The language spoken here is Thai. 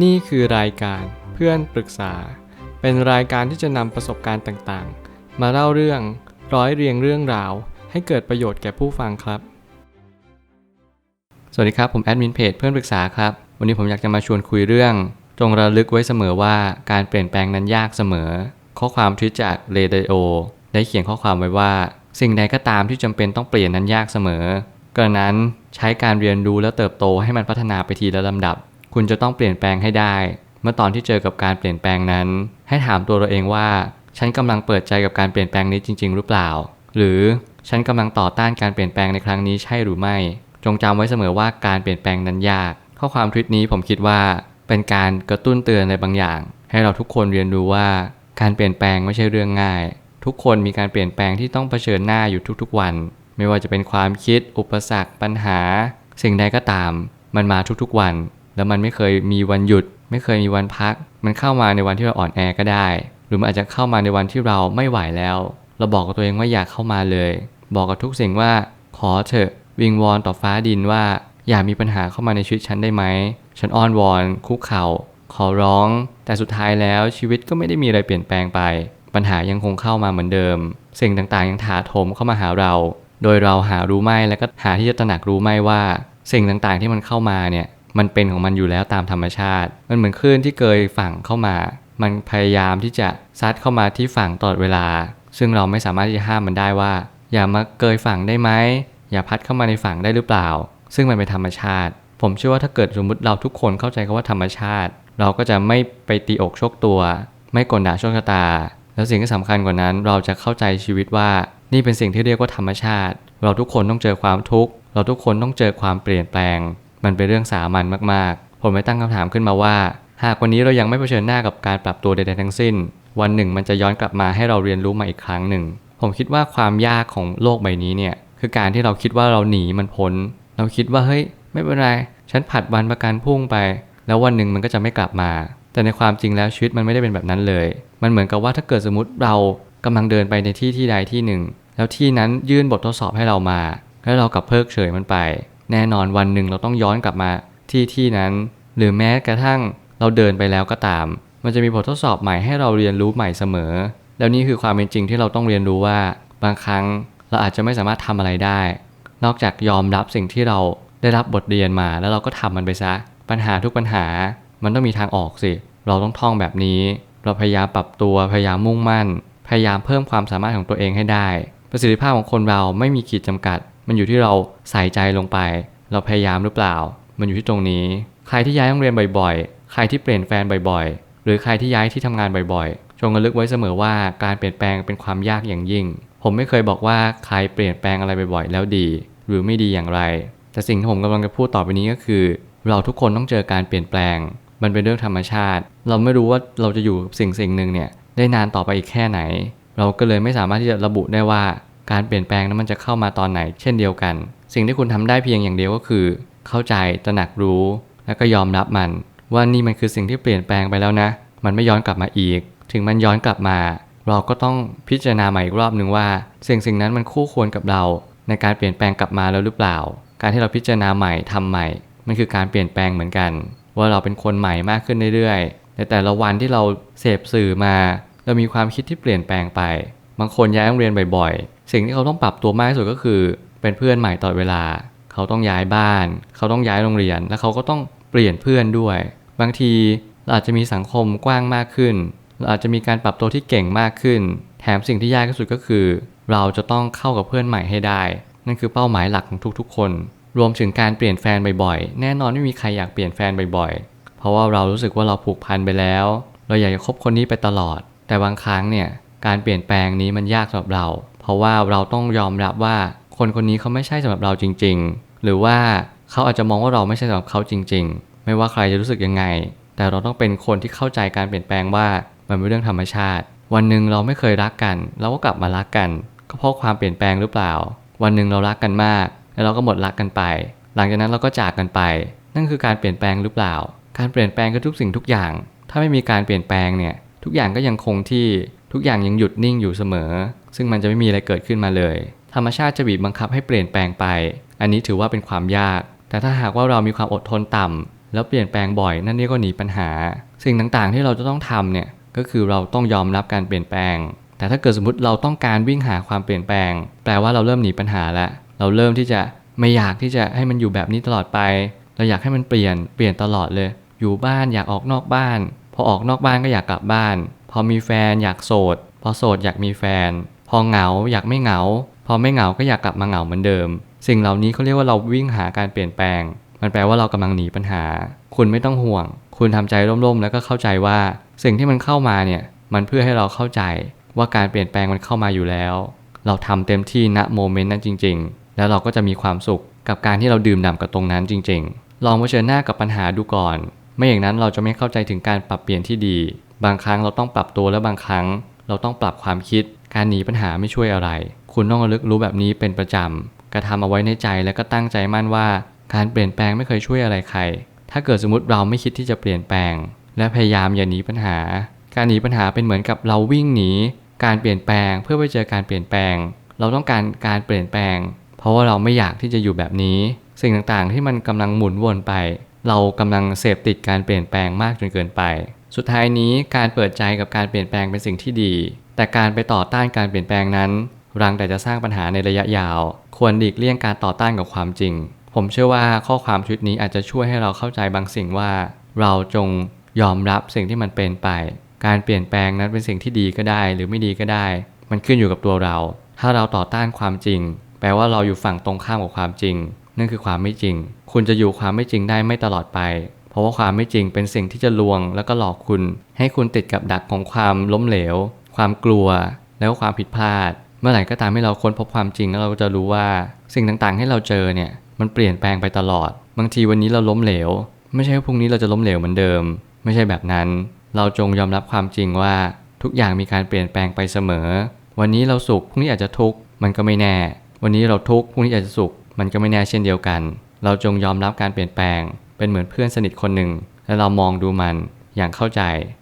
นี่คือรายการเพื่อนปรึกษา เป็นรายการที่จะนำประสบการณ์ต่างๆ มาเล่าเรื่องร้อยเรียงเรื่องราว ให้เกิดประโยชน์แก่ผู้ฟังครับ สวัสดีครับ ผมแอดมินเพจเพื่อนปรึกษาครับ วันนี้ผมอยากจะมาชวนคุยเรื่อง จงระลึกไว้เสมอว่าการเปลี่ยนแปลงนั้นยากเสมอ ข้อความทวิตจากเรเดโอได้เขียนข้อความไว้ว่า สิ่งใดก็ตามที่จำเป็นต้องเปลี่ยนนั้นยากเสมอกระนั้นใช้การเรียนรู้และเติบโตให้มันพัฒนาไปทีละลำดับ คุณจะต้องเปลี่ยนแปลงให้ได้ เมื่อตอนที่เจอกับการเปลี่ยนแปลงนั้น ให้ถามตัวเราเองว่า ฉันกำลังเปิดใจกับการเปลี่ยนแปลงนี้จริง ๆ หรือเปล่า หรือฉันกำลังต่อต้านการเปลี่ยนแปลงในครั้งนี้ใช่หรือไม่ จงจำไว้เสมอว่าการเปลี่ยนแปลงนั้นยาก ข้อความทวิตนี้ผมคิดว่า เป็นการกระตุ้นเตือนในบางอย่าง ให้เราทุกคนเรียนรู้ว่า การเปลี่ยนแปลงไม่ใช่เรื่องง่าย ทุกคนมีการเปลี่ยนแปลงที่ต้องเผชิญหน้าอยู่ทุกๆวัน ไม่ว่าจะเป็นความคิด อุปสรรค ปัญหา สิ่งใดก็ตาม มันมาทุกๆวัน แล้วมันไม่เคยมีวันหยุด ไม่เคยมีวันพัก มันเข้ามาในวันที่เราอ่อนแอก็ได้ หรือมันอาจจะเข้ามาในวันที่เราไม่ไหวแล้ว เราบอกกับตัวเองว่าอยากเข้ามาเลย บอกกับทุกสิ่งว่าขอเถอะวิงวอนต่อฟ้าดินว่า อย่ามีปัญหาเข้ามาในชีวิตฉันได้ไหมฉันอ้อนวอน คุกเข่า ขอร้อง แต่สุดท้ายแล้วชีวิตก็ไม่ได้มีอะไรเปลี่ยนแปลงไป ปัญหายังคงเข้ามาเหมือนเดิม สิ่งต่างๆยังถาโถมเข้ามาหาเรา โดยเราหารู้ไม่และก็หาที่จะตระหนักรู้ไม่ว่า สิ่งต่างๆที่มันเข้ามาเนี่ย มันเป็นของมันอยู่แล้วตามธรรมชาติ มันเหมือนคลื่นที่เกยฝั่งเข้ามา มันพยายามที่จะซัดเข้ามาที่ฝั่งตลอดเวลา ซึ่งเราไม่สามารถที่จะห้ามมันได้ว่า อย่ามาเกยฝั่งได้ไหมอย่าพัดเข้ามาในฝั่งได้หรือเปล่า ซึ่งมันเป็นธรรมชาติ ผมเชื่อว่าถ้าเกิดสมมติเราทุกคนเข้าใจคำว่าธรรมชาติ เราก็จะไม่ไปตีอกชกตัว ไม่กลด่าโชคชะตา แล้วสิ่งที่สำคัญกว่านั้น เราจะเข้าใจชีวิตว่า นี่เป็นสิ่งที่เรียกว่าธรรมชาติ เราทุกคนต้องเจอความทุกข์ เราทุกคนต้องเจอความเปลี่ยนแปลง มันเป็นเรื่องสามัญมากๆ ผมไม่ตั้งคำถามขึ้นมาว่า หากวันนี้เรายังไม่เผชิญหน้ากับการปรับตัวใดๆทั้งสิ้น วันหนึ่งมันจะย้อนกลับมาให้เราเรียนรู้มาอีกครั้งหนึ่ง ผมคิดว่าความยากของโลกใบนี้เนี่ยคือการที่เราคิดว่าเราหนีมันพ้น เราคิดว่าเฮ้ยไม่เป็นไร ฉันผัดวันประกันพุ่งไป แล้ววันหนึ่งมันก็จะไม่กลับมา แต่ในความจริงแล้วชีวิตมันไม่ได้เป็นแบบนั้นเลย มันเหมือนกับว่าถ้าเกิดสมมติเรากำลังเดินไปในที่ที่ใดที่หนึ่ง แล้วที่นั้นยื่นบททดสอบให้เรามา แล้วเรากลับเพิกเฉยมันไป แน่นอนวันหนึ่งเราต้องย้อนกลับมาที่ที่นั้น หรือแม้กระทั่งเราเดินไปแล้วก็ตาม มันจะมีบททดสอบใหม่ให้เราเรียนรู้ใหม่เสมอ แล้วนี่คือความเป็นจริงที่เราต้องเรียนรู้ว่า บางครั้งเราอาจจะไม่สามารถทำอะไรได้ นอกจากยอมรับสิ่งที่เราได้รับบทเรียนมาแล้วเราก็ทำมันไปซะ ปัญหาทุกปัญหา มันต้องมีทางออกสิ เราต้องท่องแบบนี้ เราพยายามปรับตัวพยายามมุ่งมั่น พยายามเพิ่มความสามารถของตัวเองให้ได้ ประสิทธิภาพของคนเราไม่มีขีดจำกัด มันอยู่ที่เราใส่ใจลงไป เราพยายามหรือเปล่า มันอยู่ที่ตรงนี้ ใครที่ย้ายโรงเรียนบ่อยๆ ใครที่เปลี่ยนแฟนบ่อยๆ หรือใครที่ย้ายที่ทำงานบ่อยๆ จงระลึกไว้เสมอว่าการเปลี่ยนแปลงเป็นความยากอย่างยิ่ง ผมไม่เคยบอกว่าใครเปลี่ยนแปลงอะไรบ่อยๆ แล้วดี หรือไม่ดีอย่างไร แต่สิ่งที่ผมกำลังจะพูดต่อไปนี้ก็คือ เราทุกคนต้องเจอการเปลี่ยนแปลง มันเป็นเรื่องธรรมชาติ เราไม่รู้ว่าเราจะอยู่กับสิ่งสิ่งหนึ่งเนี่ยได้นานต่อไปอีกแค่ไหน เราก็เลยไม่สามารถที่จะระบุได้ว่า การเปลี่ยนแปลงนั้นมันจะเข้ามาตอนไหน เช่นเดียวกัน สิ่งที่คุณทำได้เพียงอย่างเดียวก็คือ เข้าใจตระหนักรู้ แล้วก็ยอมรับมัน ว่านี่มันคือสิ่งที่เปลี่ยนแปลงไปแล้วนะ มันไม่ย้อนกลับมาอีก ถึงมันย้อนกลับมา เราก็ต้องพิจารณาใหม่อีกรอบหนึ่งว่า สิ่งสิ่งนั้นมันคู่ควรกับเรา ในการเปลี่ยนแปลงกลับมาแล้วหรือเปล่า การที่เราพิจารณาใหม่ทำใหม่ มันคือการเปลี่ยนแปลงเหมือนกัน ว่าเราเป็นคนใหม่มากขึ้นเรื่อยๆในแต่ละวันที่เราเสพสื่อมา เรามีความคิดที่เปลี่ยนแปลงไป บางคนย้ายโรงเรียนบ่อยๆ สิ่งที่เขาต้องปรับตัวมากที่สุดก็คือ เป็นเพื่อนใหม่ตลอดเวลา เขาต้องย้ายบ้าน เขาต้องย้ายโรงเรียน แล้วเขาก็ต้องเปลี่ยนเพื่อนด้วย บางทีเราอาจจะมีสังคมกว้างมากขึ้นเราอาจจะมีการปรับตัวที่เก่งมากขึ้น แถมสิ่งที่ยากที่สุดก็คือ เราจะต้องเข้ากับเพื่อนใหม่ให้ได้ นั่นคือเป้าหมายหลักของทุกๆ คน รวมถึงการเปลี่ยนแฟนบ่อยๆ แน่นอนไม่มีใครอยากเปลี่ยนแฟนบ่อยๆ เพราะว่าเรารู้สึกว่าเราผูกพันไปแล้ว เราอยากจะคบคนนี้ไปตลอด แต่บางครั้งเนี่ย การเปลี่ยนแปลงนี้มันยากสำหรับเรา เพราะว่าเราต้องยอมรับว่าคนคนนี้เขาไม่ใช่สำหรับเราจริง ๆ หรือว่าเขาอาจจะมองว่าเราไม่ใช่สำหรับเขาจริง ๆ ไม่ว่าใครจะรู้สึกยังไง แต่เราต้องเป็นคนที่เข้าใจการเปลี่ยนแปลงว่ามันเป็นเรื่องธรรมชาติ วันหนึ่งเราไม่เคยรักกัน เราก็กลับมารักกัน ก็เพราะความเปลี่ยนแปลงหรือเปล่า วันหนึ่งเรารักกันมาก แล้วเราก็หมดรักกันไป หลังจากนั้นเราก็จากกันไป นั่นคือการเปลี่ยนแปลงหรือเปล่า การเปลี่ยนแปลงคือทุกสิ่งทุกอย่าง ถ้าไม่มีการเปลี่ยนแปลงเนี่ยทุกอย่างก็ยังคงที่ทุกอย่างยังหยุดนิ่งอยู่เสมอ ซึ่งมันจะไม่มีอะไรเกิดขึ้นมาเลย ธรรมชาติจะบีบบังคับให้เปลี่ยนแปลงไป อันนี้ถือว่าเป็นความยาก แต่ถ้าหากว่าเรามีความอดทนต่ำแล้วเปลี่ยนแปลงบ่อยนั่นนี่ก็หนีปัญหา สิ่งต่างๆที่เราจะต้องทำเนี่ยก็คือเราต้องยอมรับการเปลี่ยนแปลง แต่ถ้าเกิดสมมติเราต้องการวิ่งหาความเปลี่ยนแปลง แปลว่าเราเริ่มหนีปัญหาแล้วเราเริ่มที่จะไม่อยากที่จะให้มันอยู่แบบนี้ตลอดไป เราอยากให้มันเปลี่ยนเปลี่ยนตลอดเลย อยู่บ้านอยากออกนอกบ้าน พอออกนอกบ้านก็อยากกลับบ้าน พอมีแฟนอยากโสด พอโสดอยากมีแฟน พอเหงาอยากไม่เหงา พอไม่เหงาก็อยากกลับมาเหงาเหมือนเดิม สิ่งเหล่านี้เขาเรียกว่าเราวิ่งหาการเปลี่ยนแปลง มันแปลว่าเรากำลังหนีปัญหา คุณไม่ต้องห่วง คุณทำใจร่มๆ แล้วก็เข้าใจว่า สิ่งที่มันเข้ามาเนี่ยมันเพื่อให้เราเข้าใจว่าการเปลี่ยนแปลงมันเข้ามาอยู่แล้ว เราทำเต็มที่ณโมเมนต์นั้นจริง ๆ แล้วเราก็จะมีความสุขกับการที่เราดื่มด่ำกับตรงนั้นจริง ๆ ลองเผชิญหน้ากับปัญหาดูก่อน ไม่อย่างนั้นเราจะไม่เข้าใจถึงการปรับเปลี่ยนที่ดี บางครั้งเราต้องปรับตัวและบางครั้ง เราต้องปรับความคิด การหนีปัญหาไม่ช่วยอะไร คุณต้องระลึกรู้แบบนี้เป็นประจำ กระทำเอาไว้ในใจและก็ตั้งใจมั่นว่า การเปลี่ยนแปลงไม่เคยช่วยอะไรใคร ถ้าเกิดสมมติเราไม่คิดที่จะเปลี่ยนแปลง และพยายามอย่าหนีปัญหา การหนีปัญหาเป็นเหมือนกับเราวิ่งหนีการเปลี่ยนแปลงเพื่อไปเจอการเปลี่ยนแปลง เราต้องการการเปลี่ยนแปลง เพราะว่าเราไม่อยากที่จะอยู่แบบนี้ สิ่งต่างๆที่มันกำลังหมุนวนไป เรากำลังเสพติดการเปลี่ยนแปลงมากจนเกินไป สุดท้ายนี้การเปิดใจกับการเปลี่ยนแปลงเป็นสิ่งที่ดี แต่การไปต่อต้านการเปลี่ยนแปลงนั้น รังแต่จะสร้างปัญหาในระยะยาว ควรหลีกเลี่ยงการต่อต้านกับความจริง ผมเชื่อว่าข้อความชุดนี้อาจจะช่วยให้เราเข้าใจบางสิ่งว่า เราจงยอมรับสิ่งที่มันเป็นไป การเปลี่ยนแปลงนั้นเป็นสิ่งที่ดีก็ได้ หรือไม่ดีก็ได้ มันขึ้นอยู่กับตัวเรา ถ้าเราต่อต้านความจริง แปลว่าเราอยู่ฝั่งตรงข้ามกับความจริง นั่นคือความไม่จริง คุณจะอยู่ความไม่จริงได้ไม่ตลอดไปเพราะว่าความไม่จริงเป็นสิ่งที่จะลวง แล้วก็หลอกคุณ ให้คุณติดกับดักของความล้มเหลว ความกลัวแล้วก็ความผิดพลาด เมื่อไหร่ก็ตามให้เราค้นพบความจริงแล้วเราจะรู้ว่าสิ่งต่างๆ ให้เราเจอเนี่ยมันเปลี่ยนแปลงไปตลอด บางทีวันนี้เราล้มเหลว ไม่ใช่ว่าพรุ่งนี้เราจะล้มเหลวเหมือนเดิม ไม่ใช่แบบนั้น เราจงยอมรับความจริงว่าทุกอย่างมีการเปลี่ยนแปลงไปเสมอ วันนี้เราสุขพรุ่งนี้อาจจะทุกข์มันก็ไม่แน่ วันนี้เราทุกข์พรุ่งนี้อาจจะสุข มันก็ไม่แน่เช่นเดียวกัน เราจงยอมรับการเปลี่ยนแปลง เป็นเหมือนเพื่อนสนิทคนหนึ่งและเรามองดูมันอย่างเข้าใจ